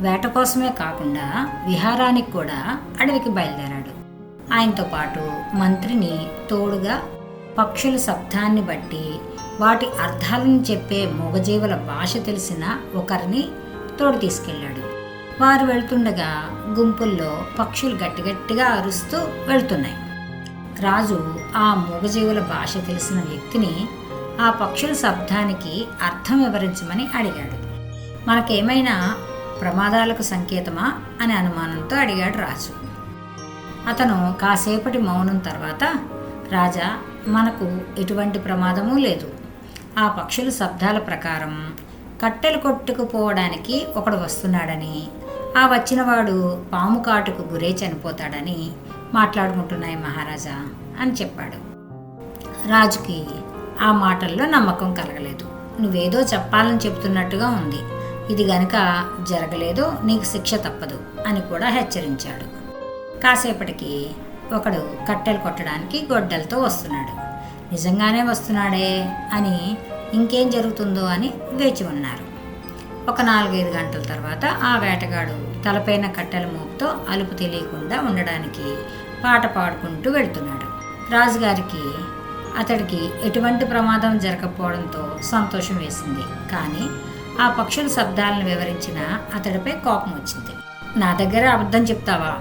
వేట కోసమే కాకుండా విహారానికి కూడా అడవికి బయలుదేరాడు. ఆయనతో పాటు మంత్రిని తోడుగా పక్షుల శబ్దాన్ని బట్టి వాటి అర్థాలను చెప్పే మూగజీవుల భాష తెలిసిన ఒకరిని తోడు తీసుకెళ్ళాడు. వారు వెళ్తుండగా గుంపుల్లో పక్షులు గట్టిగట్టిగా అరుస్తూ వెళ్తున్నాయి. రాజు ఆ మూగజీవుల భాష తెలిసిన వ్యక్తిని ఆ పక్షుల శబ్దానికి అర్థం వివరించమని అడిగాడు. మనకేమైనా ప్రమాదాలకు సంకేతమా అని అనుమానంతో అడిగాడు రాజు. అతను కాసేపటి మౌనం తర్వాత రాజా మనకు ఎటువంటి ప్రమాదమూ లేదు. ఆ పక్షుల శబ్దాల ప్రకారం కట్టెలు కొట్టుకుపోవడానికి ఒకడు వస్తున్నాడని ఆ వచ్చినవాడు పాము కాటుకు గురే చనిపోతాడని మాట్లాడుకుంటున్నాయి మహారాజా అని చెప్పాడు. రాజుకి ఆ మాటల్లో నమ్మకం కలగలేదు. నువ్వేదో చెప్పాలని చెప్తున్నట్టుగా ఉంది. ఇది గనుక జరగలేదో నీకు శిక్ష తప్పదు అని కూడా హెచ్చరించాడు. కాసేపటికి ఒకడు కట్టెలు కొట్టడానికి గొడ్డలతో వస్తున్నాడు. నిజంగానే వస్తున్నాడే అని ఇంకేం జరుగుతుందో అని వేచి ఉన్నారు. ఒక నాలుగైదు గంటల తర్వాత ఆ వేటగాడు తలపైన కట్టెల మోపుతో అలుపు తెలియకుండా ఉండడానికి పాట పాడుకుంటూ వెళ్తున్నాడు. రాజుగారికి అతడికి ఎటువంటి ప్రమాదం జరగకపోవడంతో సంతోషం వేసింది. కానీ ఆ పక్షుల శబ్దాలను వివరించిన అతడిపై కోపం వచ్చింది. నా దగ్గర అబద్ధం చెప్తావా?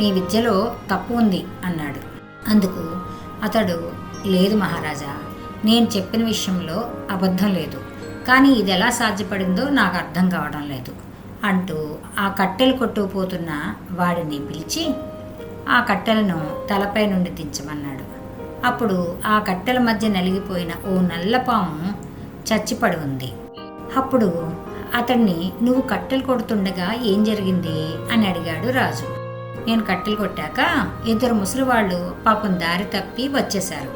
నీ విద్యలో తప్పు ఉంది అన్నాడు. అందుకు అతడు లేదు మహారాజా నేను చెప్పిన విషయంలో అబద్ధం లేదు. కానీ ఇది ఎలా సాధ్యపడిందో నాకు అర్థం కావడం లేదు అంటూ ఆ కట్టెలు కొట్టుకుపోతున్న వాడిని పిలిచి ఆ కట్టెలను తలపై నుండి దించమన్నాడు. అప్పుడు ఆ కట్టెల మధ్య నలిగిపోయిన ఓ నల్లపాము చచ్చిపడి ఉంది. అప్పుడు అతన్ని నువ్వు కట్టెలు కొడుతుండగా ఏం జరిగింది? అని అడిగాడు రాజు. నేను కట్టెలు కొట్టాక ఇద్దరు ముసలివాళ్ళు పాపం దారి తప్పి వచ్చేశారు.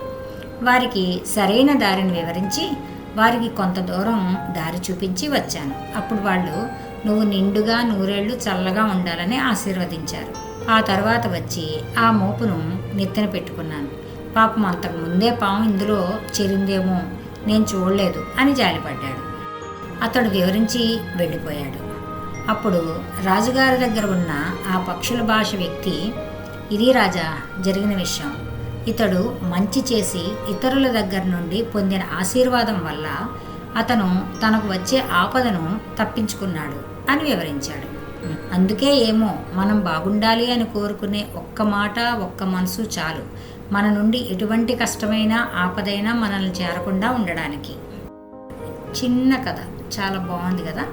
వారికి సరైన దారిని వివరించి వారికి కొంత దూరం దారి చూపించి వచ్చాను. అప్పుడు వాళ్ళు నువ్వు నిండుగా నూరేళ్ళు చల్లగా ఉండాలని ఆశీర్వదించారు. ఆ తర్వాత వచ్చి ఆ మోపును నెత్తిన పెట్టుకున్నాను. పాపం అంతకు ముందే పాము ఇందులో చేరిందేమో నేను చూడలేదు అని జాలిపడ్డాడు. అతడు వివరించి వెళ్ళిపోయాడు. అప్పుడు రాజుగారి దగ్గర ఉన్న ఆ పక్షుల భాష వ్యక్తి ఇది రాజా జరిగిన విషయం. ఇతడు మంచి చేసి ఇతరుల దగ్గర నుండి పొందిన ఆశీర్వాదం వల్ల అతను తనకు వచ్చే ఆపదను తప్పించుకున్నాడు అని వివరించాడు. అందుకే ఏమో మనం బాగుండాలి అని కోరుకునే ఒక్క మాట ఒక్క మనసు చాలు. మన నుండి ఎటువంటి కష్టమైన ఆపదైనా మనల్ని చేరకుండా ఉండడానికి. చిన్న కథ. చాలా బాగుంది కదా?